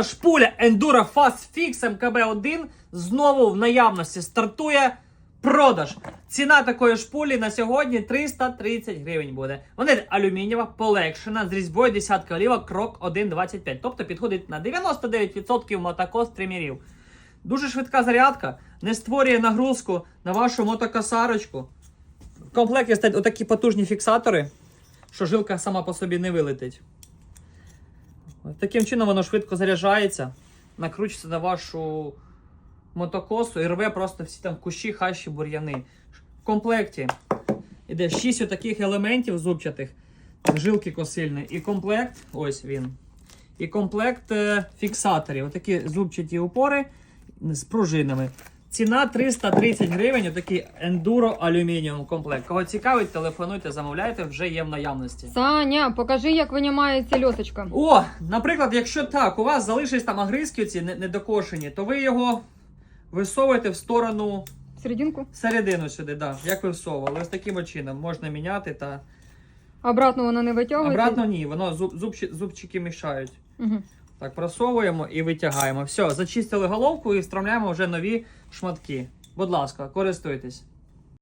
Шпуля Enduro Fast Fix МКБ-1 знову в наявності стартує продаж. Ціна такої шпулі на сьогодні 330 гривень буде. Вона алюмінієва, полегшена, з різьбою десятка оліва, крок 1,25. Тобто підходить на 99% мотокос тримірів. Дуже швидка зарядка, не створює нагрузку на вашу мотокосарочку. В комплекті стоять отакі потужні фіксатори, що жилка сама по собі не вилетить. Таким чином воно швидко заряджається, накручується на вашу мотокосу і рве просто всі там кущі, хащі, бур'яни. В комплекті іде 6 таких елементів зубчатих, жилки косильні, і комплект, ось він. І комплект е, фіксаторів. Отакі зубчаті упори з пружинами. Ціна 330 гривень, отакий ендуро алюмініум комплект. Кого цікавить, телефонуйте, замовляйте, вже є в наявності. Саня, покажи, як винімається льосочка. О, наприклад, якщо так, у вас залишились там агризки ці недокошені, то ви його висовуєте в сторону Серединку. середину сюди, да, як ви всовували. Ось таким чином можна міняти та. Обратно вона не витягується. Обратно ні, воно зуб, зубчики мішають. Угу. Так, просовуємо і витягаємо. Все, зачистили головку і встромляємо вже нові шматки. Будь ласка, користуйтесь.